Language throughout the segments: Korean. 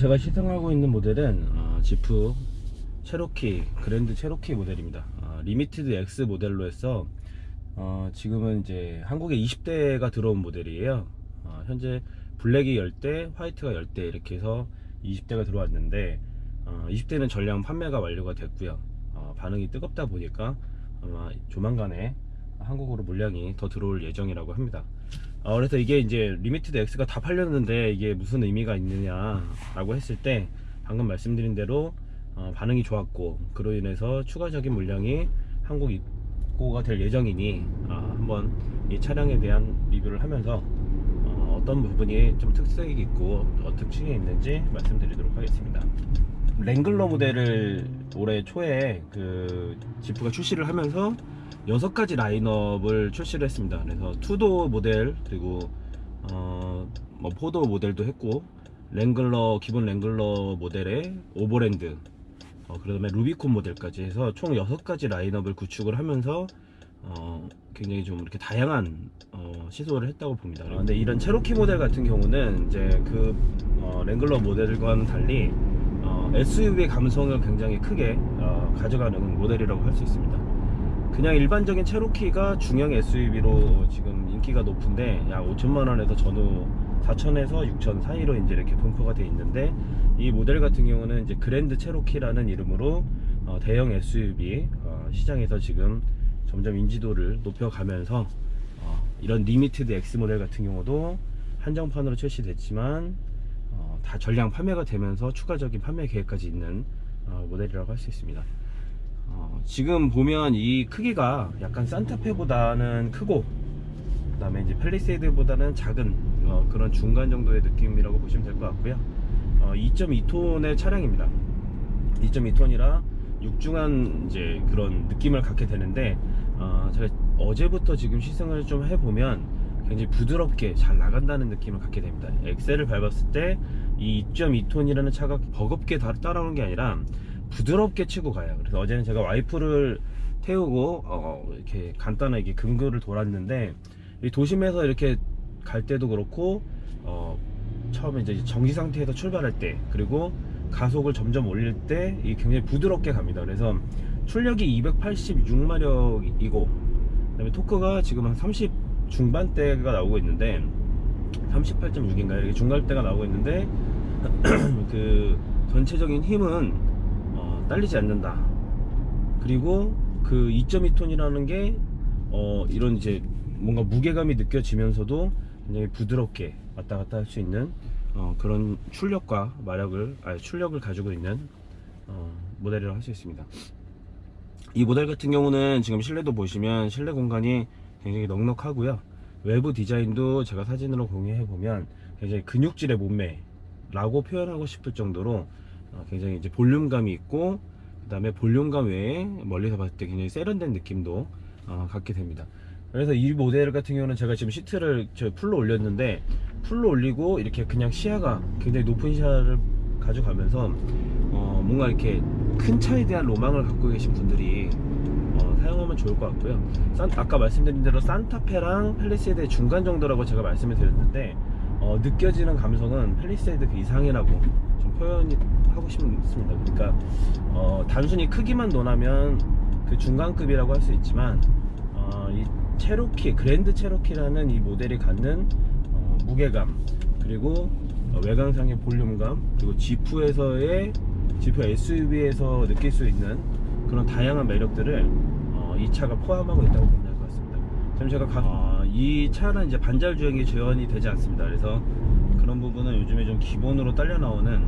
제가 시승하고 있는 모델은 어, 지프 체로키 그랜드 체로키 모델입니다. 어, 리미티드 X 모델로 해서 어, 지금은 이제 한국에 20대가 들어온 모델이에요. 어, 현재 블랙이 10대, 화이트가 10대 이렇게 해서 20대가 들어왔는데 어, 20대는 전량 판매가 완료가 됐고요. 어, 반응이 뜨겁다 보니까 아마 조만간에 한국으로 물량이 더 들어올 예정이라고 합니다. 어, 그래서 이게 이제 리미티드 X가 다 팔렸는데 이게 무슨 의미가 있느냐라고 했을 때 방금 말씀드린 대로 어, 반응이 좋았고 그로 인해서 추가적인 물량이 한국 입고가 될 예정이니 아, 한번 이 차량에 대한 리뷰를 하면서 어, 떤 부분이 좀 특색이 있고 어, 특징이 있는지 말씀드리도록 하겠습니다. 랭글러 모델을 올해 초에 그 지프가 출시를 하면서 여섯 가지 라인업을 출시를 했습니다. 그래서 투도 모델 그리고 어뭐 포도 모델도 했고 랭글러 기본 랭글러 모델에 오버랜드 어, 그 다음에 루비콘 모델까지 해서 총 여섯 가지 라인업을 구축을 하면서 어, 굉장히 좀 이렇게 다양한 어, 시도를 했다고 봅니다. 근데 이런 체로키 모델 같은 경우는 이제 그 어, 랭글러 모델과는 달리 어, SUV의 감성을 굉장히 크게 어, 가져가는 모델이라고 할 수 있습니다. 그냥 일반적인 체로키가 중형 SUV로 지금 인기가 높은데 약 5천만 원에서 전후 4천에서 6천 사이로 이제 이렇게 분포가 돼 있는데 이 모델 같은 경우는 이제 그랜드 체로키라는 이름으로 어, 대형 SUV 어, 시장에서 지금 점점 인지도를 높여가면서 어, 이런 리미티드 X 모델 같은 경우도 한정판으로 출시됐지만 어, 다 전량 판매가 되면서 추가적인 판매 계획까지 있는 어, 모델이라고 할 수 있습니다. 어, 지금 보면 이 크기가 약간 산타페보다는 크고 그 다음에 이제 펠리세이드보다는 작은 어, 그런 중간 정도의 느낌이라고 보시면 될 것 같고요. 어, 2.2톤의 차량입니다. 2.2톤이라 육중한 이제 그런 느낌을 갖게 되는데 어, 제가 어제부터 지금 시승을 좀 해보면 굉장히 부드럽게 잘 나간다는 느낌을 갖게 됩니다. 엑셀을 밟았을 때 이 2.2톤이라는 차가 버겁게 다 따라오는 게 아니라 부드럽게 치고 가요. 그래서 어제는 제가 와이프를 태우고 어, 이렇게 간단하게 근거를 돌았는데 이 도심에서 이렇게 갈 때도 그렇고 어, 처음에 이제 정지 상태에서 출발할 때 그리고 가속을 점점 올릴 때이 굉장히 부드럽게 갑니다. 그래서 출력이 286마력이고 그 다음에 토크가 지금 한 30 중반대가 나오고 있는데 38.6인가요? 이렇게 중간대가 나오고 있는데 그 전체적인 힘은 어, 딸리지 않는다. 그리고 그 2.2톤이라는 게 어, 이런 이제 뭔가 무게감이 느껴지면서도 굉장히 부드럽게 왔다 갔다 할 수 있는 어, 그런 출력과 마력을 아니, 출력을 가지고 있는 어, 모델이라고 할 수 있습니다. 이 모델 같은 경우는 지금 실내도 보시면 실내 공간이 굉장히 넉넉하고요. 외부 디자인도 제가 사진으로 공유해 보면 굉장히 근육질의 몸매라고 표현하고 싶을 정도로 어, 굉장히 이제 볼륨감이 있고 그 다음에 볼륨감 외에 멀리서 봤을 때 굉장히 세련된 느낌도 어, 갖게 됩니다. 그래서 이 모델 같은 경우는 제가 지금 시트를 저 풀로 올렸는데 풀로 올리고 이렇게 그냥 시야가 굉장히 높은 시야를 가져가면서 어, 뭔가 이렇게 큰 차에 대한 로망을 갖고 계신 분들이 하면 좋을 것 같고요. 산- 아까 말씀드린 대로 산타페랑 펠리세이드의 중간 정도라고 제가 말씀을 드렸는데 어, 느껴지는 감성은 펠리세이드 그 이상이라고 좀 표현이 하고 싶습니다. 그러니까 어, 단순히 크기만 논하면 그 중간급이라고 할 수 있지만 어, 이 체로키 그랜드 체로키라는 이 모델이 갖는 어, 무게감 그리고 어, 외관상의 볼륨감 그리고 지프에서의 지프 SUV에서 느낄 수 있는 그런 다양한 매력들을 어, 이 차가 포함하고 있다고 보면 될 것 같습니다. 지금 제가 가- 어, 이 차는 이제 반절 주행이 지원이 되지 않습니다. 그래서 그런 부분은 요즘에 좀 기본으로 딸려 나오는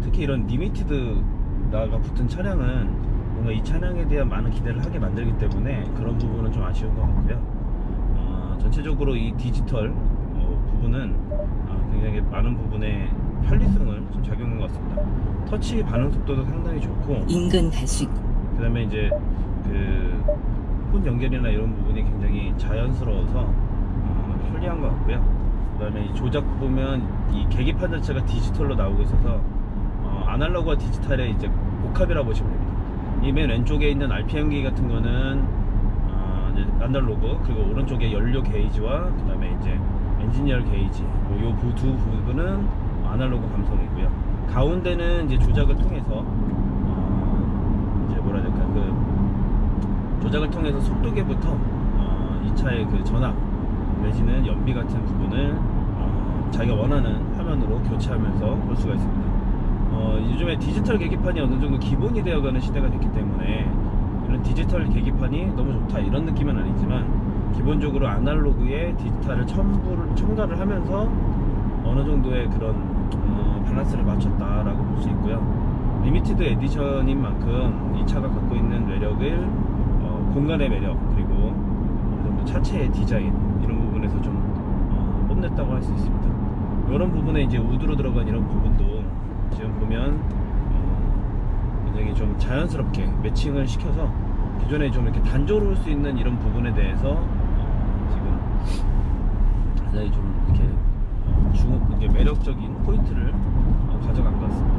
특히 이런 리미티드가 붙은 차량은 뭔가 이 차량에 대한 많은 기대를 하게 만들기 때문에 그런 부분은 좀 아쉬운 것 같고요. 어, 전체적으로 이 디지털 어, 부분은 어, 굉장히 많은 부분에 편리성을 좀 작용한 것 같습니다. 터치 반응 속도도 상당히 좋고 인근 가식 그 다음에 이제 그 폰 연결이나 이런 부분이 굉장히 자연스러워서 어, 편리한 것 같고요. 그 다음에 이 조작 보면 이 계기판 자체가 디지털로 나오고 있어서 어, 아날로그와 디지털의 이제 복합이라고 보시면 됩니다. 이 맨 왼쪽에 있는 RPM기 같은 거는 어, 아날로그 그리고 오른쪽에 연료 게이지와 그 다음에 이제 엔지니어 게이지 뭐 요두 부분은 아날로그 감성이고요. 가운데는 이제 조작을 통해서 어, 이제 뭐라 해야 될까 그 조작을 통해서 속도계부터 어, 이 차의 그 전압 내지는 연비 같은 부분을 어, 자기가 원하는 화면으로 교체하면서 볼 수가 있습니다. 어, 요즘에 디지털 계기판이 어느 정도 기본이 되어가는 시대가 됐기 때문에 이런 디지털 계기판이 너무 좋다 이런 느낌은 아니지만 기본적으로 아날로그에 디지털을 첨부를, 첨가를 하면서 어느 정도의 그런 어, 밸런스를 맞췄다라고 볼 수 있고요. 리미티드 에디션인 만큼 이 차가 갖고 있는 매력을 어, 공간의 매력 그리고 차체의 디자인 이런 부분에서 좀 어, 뽐냈다고 할 수 있습니다. 이런 부분에 이제 우드로 들어간 이런 부분도 지금 보면 어, 굉장히 좀 자연스럽게 매칭을 시켜서 기존에 좀 이렇게 단조로울 수 있는 이런 부분에 대해서 어, 지금 굉장히 좀 이렇게 어, 중 이게 매력적인 포인트를 어, 가져간 것 같습니다.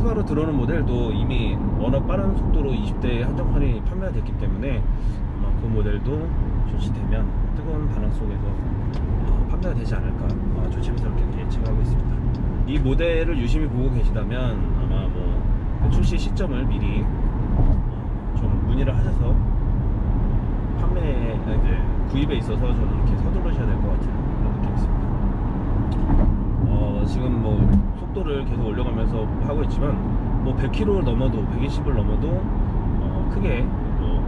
추가로 들어오는 모델도 이미 워낙 빠른 속도로 20대 한정판이 판매가 됐기 때문에 아마 그 모델도 출시되면 뜨거운 반응 속에서 어, 판매가 되지 않을까 어, 조심스럽게 예측하고 있습니다. 이 모델을 유심히 보고 계시다면 아마 뭐그 출시 시점을 미리 어, 좀 문의를 하셔서 판매 이제 구입에 있어서 좀 이렇게 서두르셔야 될것그런 느낌이 있습니다. 어, 지금 뭐 속도를 계속 올려가면서 하고 있지만 뭐 100km를 넘어도 120을 넘어도 어, 크게 뭐,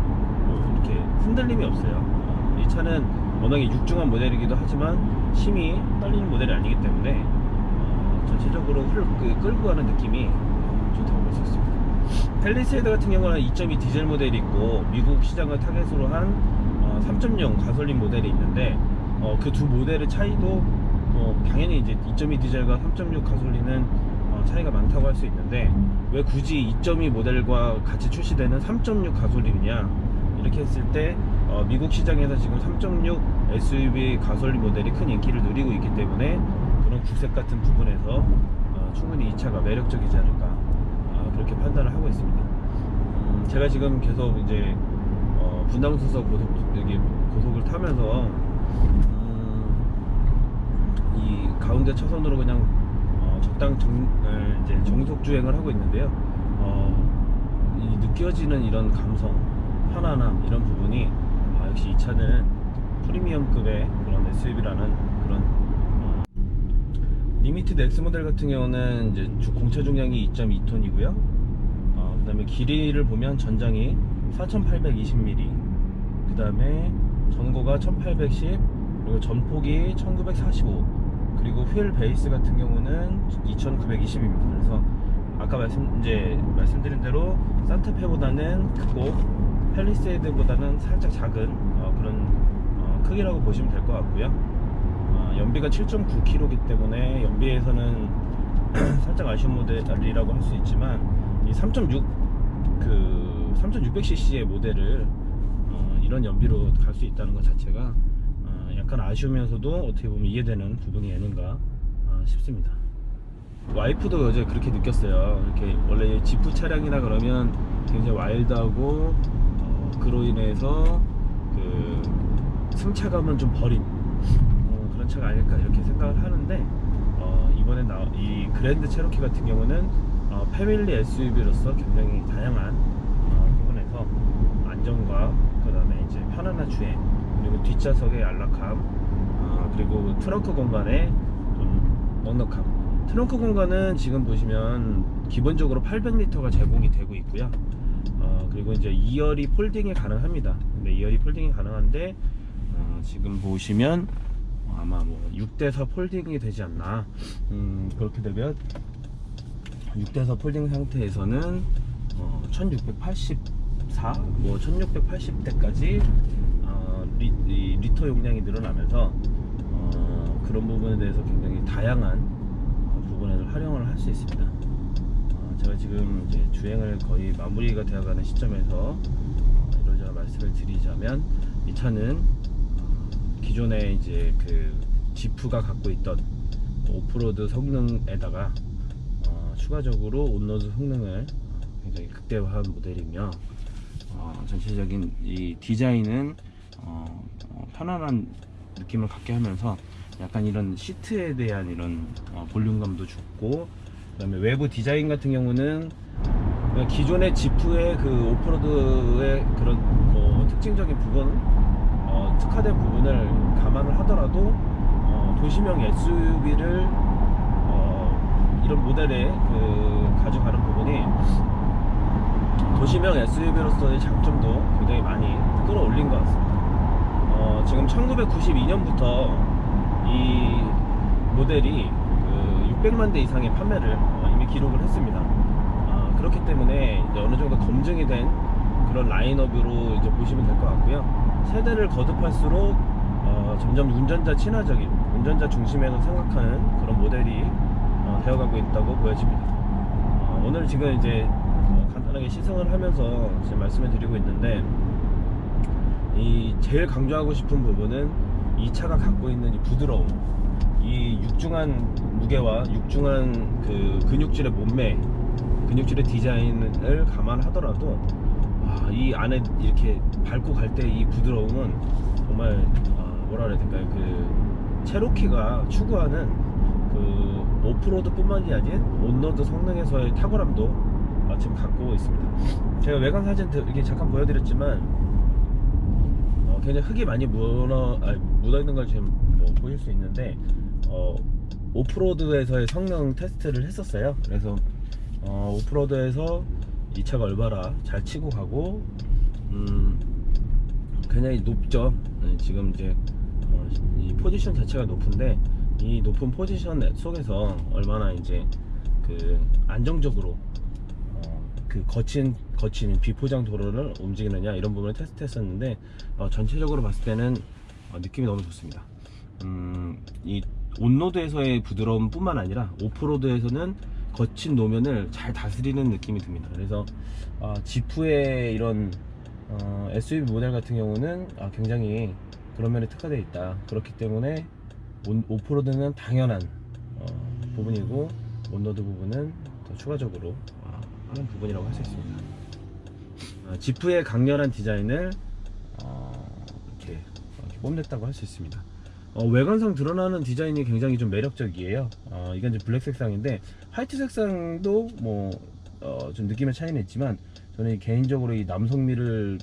뭐 이렇게 흔들림이 없어요. 어, 이 차는 워낙에 육중한 모델이기도 하지만 힘이 딸리는 모델이 아니기 때문에 어, 전체적으로 흘, 그, 끌고 가는 느낌이 어, 좋다고 볼 수 있습니다. 펠리세이드 같은 경우는 2.2 디젤 모델이 있고 미국 시장을 타겟으로 한 어, 3.0 가솔린 모델이 있는데 어, 그 두 모델의 차이도 어, 당연히 이제 2.2 디젤과 3.6 가솔린은 어, 차이가 많다고 할 수 있는데 왜 굳이 2.2 모델과 같이 출시되는 3.6 가솔린이냐 이렇게 했을 때 어, 미국 시장에서 지금 3.6 SUV 가솔린 모델이 큰 인기를 누리고 있기 때문에 그런 국색 같은 부분에서 어, 충분히 이 차가 매력적이지 않을까 어, 그렇게 판단을 하고 있습니다. 음, 제가 지금 계속 이제 어, 분당수서 고속 여기 고속을 타면서 음, 이 가운데 차선으로 그냥 어, 적당 정, 에, 이제 정속 주행을 하고 있는데요. 어, 이 느껴지는 이런 감성, 편안함 이런 부분이 아, 역시 이 차는 프리미엄급의 그런 SUV라는 그런 어, 리미티드 X 모델 같은 경우는 이제 주- 공차 중량이 2.2톤이고요. 어, 그다음에 길이를 보면 전장이 4,820mm, 그다음에 전고가 1,810, 그리고 전폭이 1,945, 그리고 휠 베이스 같은 경우는 2,920입니다. 그래서 아까 말씀 이제 말씀드린 대로 산타페보다는 크고 펠리세이드보다는 살짝 작은 어, 그런 어, 크기라고 보시면 될 것 같고요. 어, 연비가 7.9km이기 때문에 연비에서는 살짝 아쉬운 모델이라고 할 수 있지만 이 3.6 그 3,600cc의 모델을 어, 이런 연비로 갈 수 있다는 것 자체가 어, 약간 아쉬우면서도 어떻게 보면 이해되는 부분이 아닌가 어, 싶습니다. 와이프도 어제 그렇게 느꼈어요. 이렇게 원래 지프 차량이라 그러면 굉장히 와일드하고 어, 그로 인해서 그 승차감은 좀 버린 어, 그런 차가 아닐까 이렇게 생각을 하는데 어, 이번에 나, 이 그랜드 체로키 같은 경우는 어, 패밀리 SUV로서 굉장히 다양한 어, 부분에서 안정과 그 다음에 이제 편안한 주행 그리고 뒷좌석의 안락함 어, 그리고 트렁크 공간의 좀 넉넉함 트렁크 공간은 지금 보시면 기본적으로 800리터가 제공이 되고 있고요. 어, 그리고 이제 2열이 폴딩이 가능합니다. 근데 2열이 폴딩이 가능한데 어, 지금 보시면 아마 뭐 6대4 폴딩이 되지 않나. 음, 그렇게 되면 6대4 폴딩 상태에서는 어, 1684, 뭐 1680대까지 어, 리, 이 리터 용량이 늘어나면서 어, 그런 부분에 대해서 굉장히 다양한 어, 부분에서 활용을 할 수 있습니다. 어, 제가 지금 이제 주행을 거의 마무리가 되어가는 시점에서 어, 이런저런 말씀을 드리자면 이 차는 어, 기존에 이제 그 지프가 갖고 있던 오프로드 성능에다가 어, 추가적으로 온로드 성능을 굉장히 극대화한 모델이며 어, 전체적인 이 디자인은 어, 어, 편안한 느낌을 갖게 하면서 약간 이런 시트에 대한 이런 어, 볼륨감도 좋고 그 다음에 외부 디자인 같은 경우는 기존의 지프의 그 오프로드의 그런 뭐 특징적인 부분, 어, 특화된 부분을 감안을 하더라도 어, 도시명 SUV를 어, 이런 모델에 그 가져가는 부분이 도시명 SUV로서의 장점도 굉장히 많이 끌어올린 것 같습니다. 어, 지금 1992년부터 이 모델이 그 600만 대 이상의 판매를 어, 이미 기록을 했습니다. 아, 그렇기 때문에 이제 어느 정도 검증이 된 그런 라인업으로 이제 보시면 될 것 같고요. 세대를 거듭할수록 어, 점점 운전자 친화적인, 운전자 중심에서 생각하는 그런 모델이 어, 되어가고 있다고 보여집니다. 어, 오늘 지금 이제 어, 간단하게 시승을 하면서 지금 말씀을 드리고 있는데 이 제일 강조하고 싶은 부분은 이 차가 갖고 있는 이 부드러움, 이 육중한 무게와 육중한 그 근육질의 몸매, 근육질의 디자인을 감안하더라도 아, 이 안에 이렇게 밟고 갈 때 이 부드러움은 정말 아, 뭐라 그래야 될까요? 그 체로키가 추구하는 그 오프로드 뿐만이 아닌 온로드 성능에서의 탁월함도 아, 지금 갖고 있습니다. 제가 외관 사진 이렇게 잠깐 보여드렸지만 어, 굉장히 흙이 많이 묻어, 아니, 묻어있는 걸 지금 뭐 보실 수 있는데 어, 오프로드에서의 성능 테스트를 했었어요. 그래서 어, 오프로드에서 이 차가 얼마나 잘 치고 가고 음, 굉장히 높죠. 네, 지금 이제 어, 이 포지션 자체가 높은데 이 높은 포지션 속에서 얼마나 이제 그 안정적으로 어, 그 거친 거친 비포장 도로를 움직이느냐 이런 부분을 테스트했었는데 어, 전체적으로 봤을 때는 어, 느낌이 너무 좋습니다. 음, 이 온로드에서의 부드러움뿐만 아니라 오프로드에서는 거친 노면을 잘 다스리는 느낌이 듭니다. 그래서 어, 지프의 이런 어, SUV 모델 같은 경우는 아, 굉장히 그런 면에 특화되어 있다. 그렇기 때문에 온- 오프로드는 당연한 어, 부분이고 온로드 부분은 더 추가적으로 어, 하는 부분이라고 할 수 있습니다. 어, 지프의 강렬한 디자인을 어, 이렇게, 뽐냈다고 할 수 있습니다. 어, 외관상 드러나는 디자인이 굉장히 좀 매력적이에요. 어, 이건 이제 블랙 색상인데 화이트 색상도 뭐 어, 좀 느낌의 차이는 있지만 저는 개인적으로 이 남성미를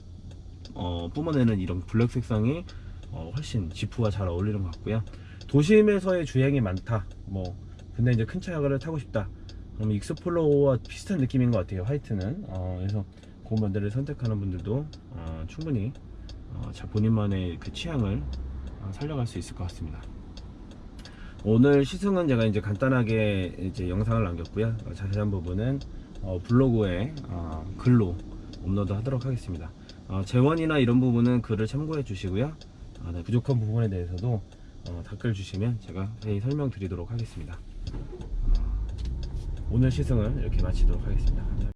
어, 뿜어내는 이런 블랙 색상이 어, 훨씬 지프와 잘 어울리는 것 같고요. 도심에서의 주행이 많다. 뭐 근데 이제 큰 차를 타고 싶다. 그럼 익스플로어와 비슷한 느낌인 것 같아요. 화이트는. 어, 그래서 그 모델을 선택하는 분들도 어, 충분히 어, 자 본인만의 그 취향을 어, 살려갈 수 있을 것 같습니다. 오늘 시승은 제가 이제 간단하게 이제 영상을 남겼고요. 어, 자세한 부분은 어, 블로그에 어, 글로 업로드 하도록 하겠습니다. 어, 재원이나 이런 부분은 글을 참고해 주시고요. 아, 네, 부족한 부분에 대해서도 어, 댓글 주시면 제가 설명드리도록 하겠습니다. 어, 오늘 시승을 이렇게 마치도록 하겠습니다.